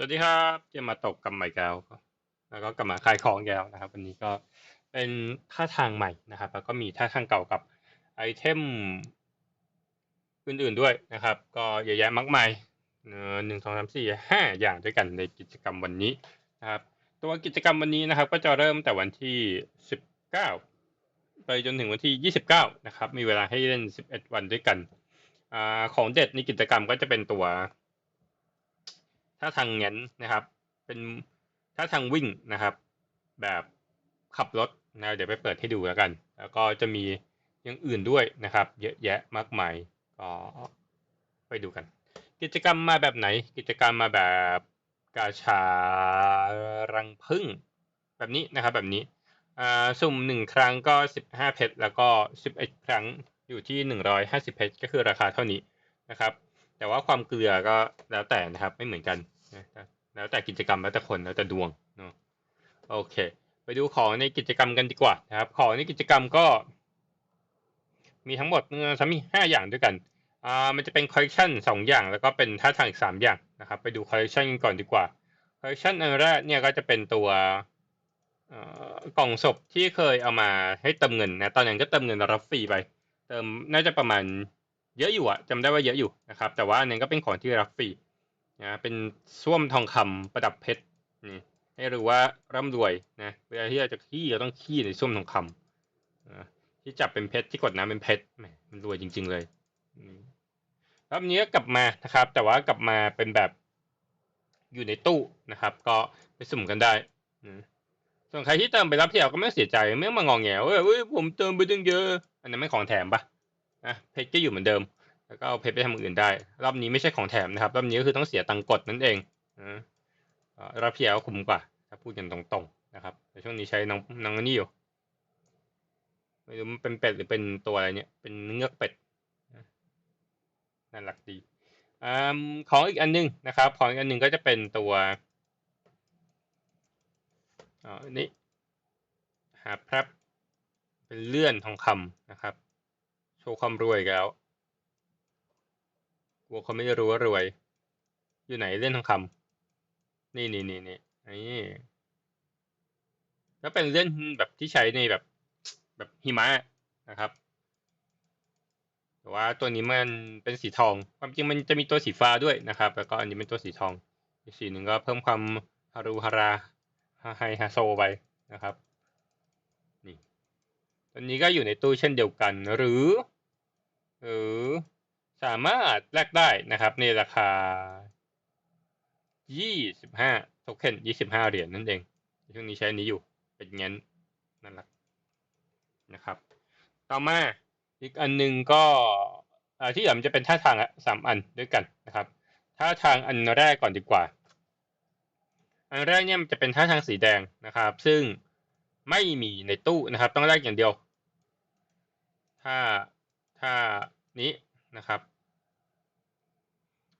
สวัสดีครับจะมาตกกับใหม่แก้วแล้วก็กลับมาขายของแก้วนะครับวันนี้ก็เป็นท่าทางใหม่นะครับ แล้วก็มีท่าทางเก่ากับไอเทมอื่นๆด้วยนะครับ ก็เยอะแยะมากมายหนึ่งสองสามสี่ห้าอย่างด้วยกันในกิจกรรมวันนี้นะครับ ตัวกิจกรรมวันนี้นะครับ ก็จะเริ่มแต่วันที่สิบเก้าไปจนถึงวันที่ยี่สิบเก้านะครับ มีเวลาให้เล่นสิบเอ็ดวันด้วยกันอของเด็ดในกิจกรรมก็จะเป็นตัว ถ้าทางงั้นนะครับ เป็นถ้าทางวิ่งนะครับ แบบขับรถนะเดี๋ยวไปเปิดให้ดูแล้วกัน แล้วก็จะมีอย่างอื่นด้วยนะครับ เยอะแยะมากมายก็ไปดูกัน กิจกรรมมาแบบไหน กิจกรรมมาแบบกาชารังพึ่งแบบนี้นะครับแบบนี้สุ่มหนึ่งครั้งก็สิบห้าเพชรแล้วก็สิบเอ็ดครั้งอยู่ที่หนึ่งร้อยห้าสิบเพชรก็คือราคาเท่านี้นะครับ แต่ว่าความเกลือก็แล้วแต่นะครับไม่เหมือนกันนะแล้วแต่กิจกรรมแล้วแต่คนแล้วแต่ดวงเนาะโอเค ไปดูของในกิจกรรมกันดีกว่านะครับ ของในกิจกรรมก็ มีทั้งหมดทั้งมีห้าอย่างด้วยกันอ่ามันจะเป็นคอลเลคชันสองอย่างแล้วก็เป็นท่าทางอีกสามอย่างนะครับ ไปดูคอลเลคชันกันก่อนดีกว่าคอลเลคชันอันแรกเนี่ยก็จะเป็นตัวกล่องศพที่เคยเอามาให้เติมเงินนะตอนนั้นก็เติมเงินรับฟรีไป เติมน่าจะประมาณ เยอะอยู่อะจำได้ว่าเยอะอยู่นะครับ แต่ว่าอันนี้ก็เป็นของที่รับฟรีนะเป็นส้วมทองคำประดับเพชรนี่ให้รู้ว่าร่ำรวยนะเวลาที่เราจะขี้เราต้องขี้ในส้วมทองคำนะที่จับเป็นเพชรที่กดน้ำเป็นเพชรแหมมันรวยจริง ๆเลยรอบนี้ก็กลับมานะครับ แต่ว่ากลับมาเป็นแบบอยู่ในตู้นะครับ ก็ไปสุ่มกันได้ส่วนใครที่เติมไปรับเที่เราก็ไม่เสียใจไม่มางองแงว่าเฮ้ยผมเติมไปตั้งเยอะ อันนั้นไม่ของแถมปะ นะเพชรก็อยู่เหมือนเดิม แล้วก็เอาเพชรไปทำอื่นได้ รอบนี้ไม่ใช่ของแถมนะครับ รอบนี้ก็คือต้องเสียตังกดนั่นเองนะรอบที่แล้วคุ้มกว่า ถ้าพูดกันตรงๆนะครับแต่ช่วงนี้ใช้น้องน้องนี่อยู่ไม่รู้มันเป็นเป็ดหรือเป็นตัวอะไรเนี่ย เป็นเงือกเป็ดน่ารักดีอของอีกอันนึงนะครับ ของอีกอันนึงก็จะเป็นตัวอ๋อนี่หาพรับเป็นเลื่อนทองคำนะครับ โชว์ความรวยแล้วกลัวเขาไม่รู้ว่ารวย อยู่ไหนเล่นทองคำนี่นี่นี่นี่นี่ก็เป็นเล่นแบบที่ใช้ในแบบแบบหิมะนะครับ แต่ว่าตัวนี้มันเป็นสีทอง ความจริงมันจะมีตัวสีฟ้าด้วยนะครับ แล้วก็อันนี้เป็นตัวสีทอง อีกสีหนึ่งก็เพิ่มความฮารุฮาราฮาไฮฮาโซไปนะครับ ตัวนี้ก็อยู่ในตู้เช่นเดียวกัน หรือ หรือสามารถแลกได้นะครับ ในราคา 25 โทเค็น 25 เหรียญนั่นเอง ช่วงนี้ใช้นี้อยู่ เป็นเงินนั่นแหละนะครับ ต่อมาอีกอันหนึ่งก็ที่เหลือมันจะเป็นท่าทางสามอันด้วยกันนะครับ ท่าทางอันแรกก่อนดีกว่า อันแรกเนี่ยมันจะเป็นท่าทางสีแดงนะครับ ซึ่งไม่มีในตู้นะครับ ต้องแลกอย่างเดียว ถ้าท่านี้นะครับ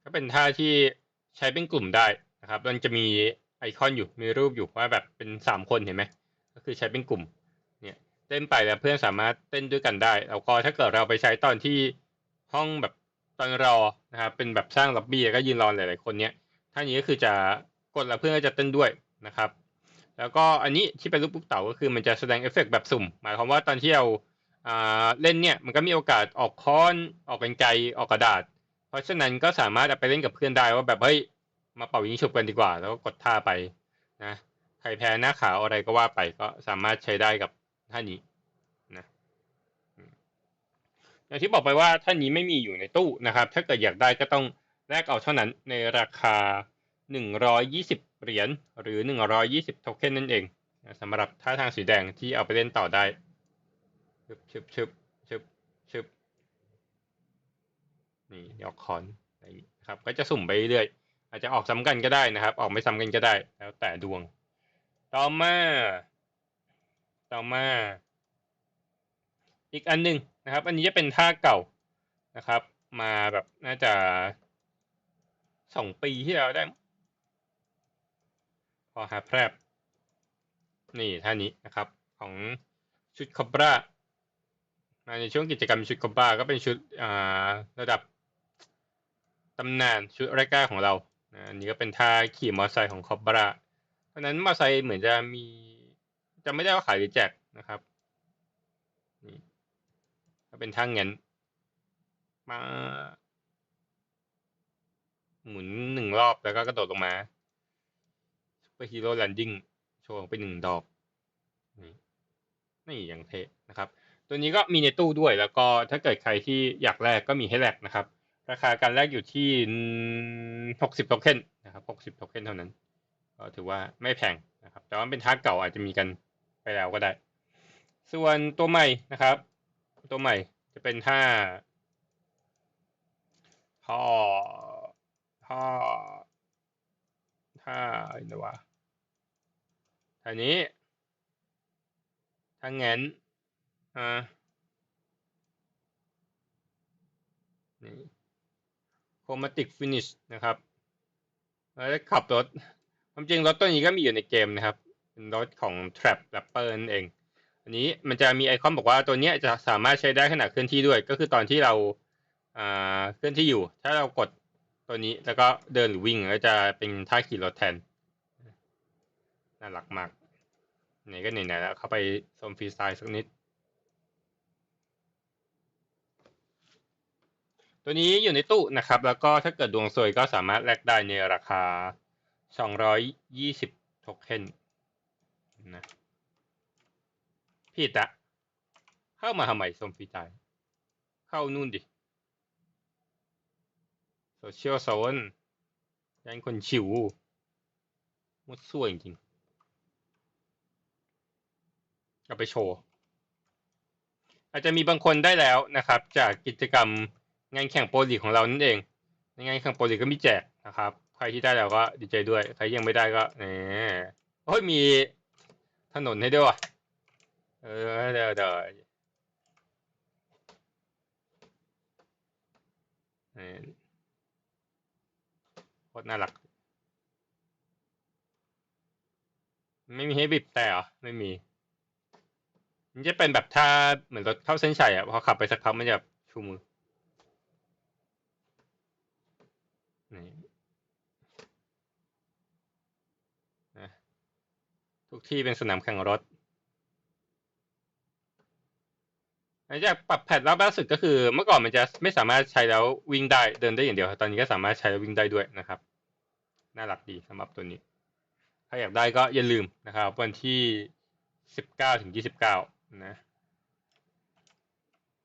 ก็เป็นท่าที่ใช้เป็นกลุ่มได้นะครับ มันจะมีไอคอนอยู่มีรูปอยู่ว่าแบบเป็นสามคนเห็นไหมก็คือใช้เป็นกลุ่มเนี่ยเต้นไปแล้วเพื่อนสามารถเต้นด้วยกันได้แล้วก็ถ้าเกิดเราไปใช้ตอนที่ห้องแบบตอนรอนะครับเป็นแบบสร้างล็อบบี้ก็ยืนรอหลายๆคนเนี้ยท่านี้ก็คือจะกดแล้วเพื่อนก็จะเต้นด้วยนะครับ แล้วก็อันนี้ที่เป็นรูปปุ๊บเต่าก็คือมันจะแสดงเอฟเฟกแบบสุ่ม หมายความว่าตอนที่เรา เล่นเนี่ยมันก็มีโอกาสออกค้อนออกเป็นไกออกกระดาษ เพราะฉะนั้นก็สามารถเอาไปเล่นกับเพื่อนได้ว่าแบบเฮ้ยมาเป่ายิงฉุบกันดีกว่า แล้วก็กดท่าไปนะใครแพ้หน้าขาวอะไรก็ว่าไปก็สามารถใช้ได้กับท่านี้นะอย่างที่บอกไปว่าท่านี้ไม่มีอยู่ในตู้นะครับ ถ้าเกิดอยากได้ก็ต้องแลกเอาเท่านั้นในราคา 120 เหรียญหรือ 120 โทเค็นนั่นเองสำหรับท่าทางสีแดงที่เอาไปเล่นต่อได้ ชึบชึบชึบชึบชึบนี่ยอกคอนนะครับ ก็จะสุ่มไปเรื่อยอาจจะออกซ้ำกันก็ได้นะครับ ออกไม่ซ้ำกันก็ได้ แล้วแต่ดวง ต่อมา ต่อมา อีกอันหนึ่งนะครับ อันนี้จะเป็นท่าเก่านะครับ มาแบบน่าจะสองปีที่เราได้ พอหาแพรบนี่ท่านี้นะครับ ของชุดคอบรา ในช่วงกิจกรรมชุดคอบ้าก็เป็นชุดระดับตำนานชุดแรกๆของเราอันนี้ก็เป็นท่าขี่มอเตอร์ไซค์ของคอบราเพราะนั้นมอเตอร์ไซค์เหมือนจะมีจะไม่ได้ว่าขายหรือแจกนะครับนี่ก็เป็นท่าเงินมาหมุนหนึ่งรอบแล้วก็กระโดดลงมาซูเปอร์ฮีโร่แลนดิ้งโชว์ไปหนึ่งดอก นี่นี่อย่างเท่นะครับ ตัวนี้ก็มีในตู้ด้วย แล้วก็ถ้าเกิดใครที่อยากแลกก็มีให้แลกนะครับ ราคาการแลกอยู่ที่หกสิบโทเค็นนะครับหกสิบโทเค็นเท่านั้น ก็ถือว่าไม่แพงนะครับ แต่ว่าเป็นท่าเก่าอาจจะมีกันไปแล้วก็ได้ ส่วนตัวใหม่นะครับ ตัวใหม่จะเป็นท่าท่อท่อท่าอะไรนะวะท่านี้ท่าแงน อ่านี่โครมาติกฟินิชนะครับแล้วจะขับรถความจริงรถตัวนี้ก็มีอยู่ในเกมนะครับ เป็นรถของ Trap Rapper นั่นเอง อันนี้มันจะมีไอคอนบอกว่าตัวนี้จะสามารถใช้ได้ขณะเคลื่อนที่ด้วย ก็คือตอนที่เราอ่าเคลื่อนที่อยู่ ถ้าเรากดตัวนี้แล้วก็เดินหรือวิ่งก็จะเป็นท่าขี่รถแทน น่ารักมากไหนก็ไหนๆแล้วเข้าไปชมฟรีสไตล์สักนิด ตัวนี้อยู่ในตู้นะครับ แล้วก็ถ้าเกิดดวงสวยก็สามารถแลกได้ในราคา 220 โทเค็นนะผิดอะเข้ามาทำไมชมฟีตล์เข้านู่นดิโซเชียลโซนยันคนชิวมุดส่วยจริงเอาไปโชว์ อาจจะมีบางคนได้แล้วนะครับ จากกิจกรรม งานแข่งโปรลีกของเรานั่นเอง ในงานแข่งโปรลีกก็มีแจกนะครับ ใครที่ได้แล้วก็ดีใจด้วย ใครยังไม่ได้ก็แหมโอ้ยมีถนนให้ด้วยว่ะเออเดี๋ยวเดี๋ยวโคตรน่ารัก ไม่มีให้บิดแต่เหรอ ไม่มี มันจะเป็นแบบถ้าเหมือนรถเข้าเส้นชัยอะพอขับไปสักพักมันจะชูมือ นี่นะทุกที่เป็นสนามแข่งรถหลังจากปรับแพทรอบล่าสุดก็คือ เมื่อก่อนมันจะไม่สามารถใช้แล้ววิ่งได้เดินได้อย่างเดียว ตอนนี้ก็สามารถใช้แล้ววิ่งได้ด้วยนะครับ น่ารักดีสำหรับตัวนี้ ถ้าอยากได้ก็อย่าลืมนะครับ วันที่สิบเก้าถึงยี่สิบเก้านะ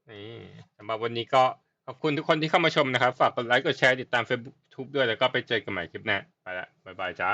นี่สำหรับวันนี้ก็ขอบคุณทุกคนที่เข้ามาชมนะครับ ฝากกดไลค์กดแชร์ติดตาม Facebook ด้วยแล้วก็ไปเจอกันใหม่คลิปหน้าไปละบายบายจ้า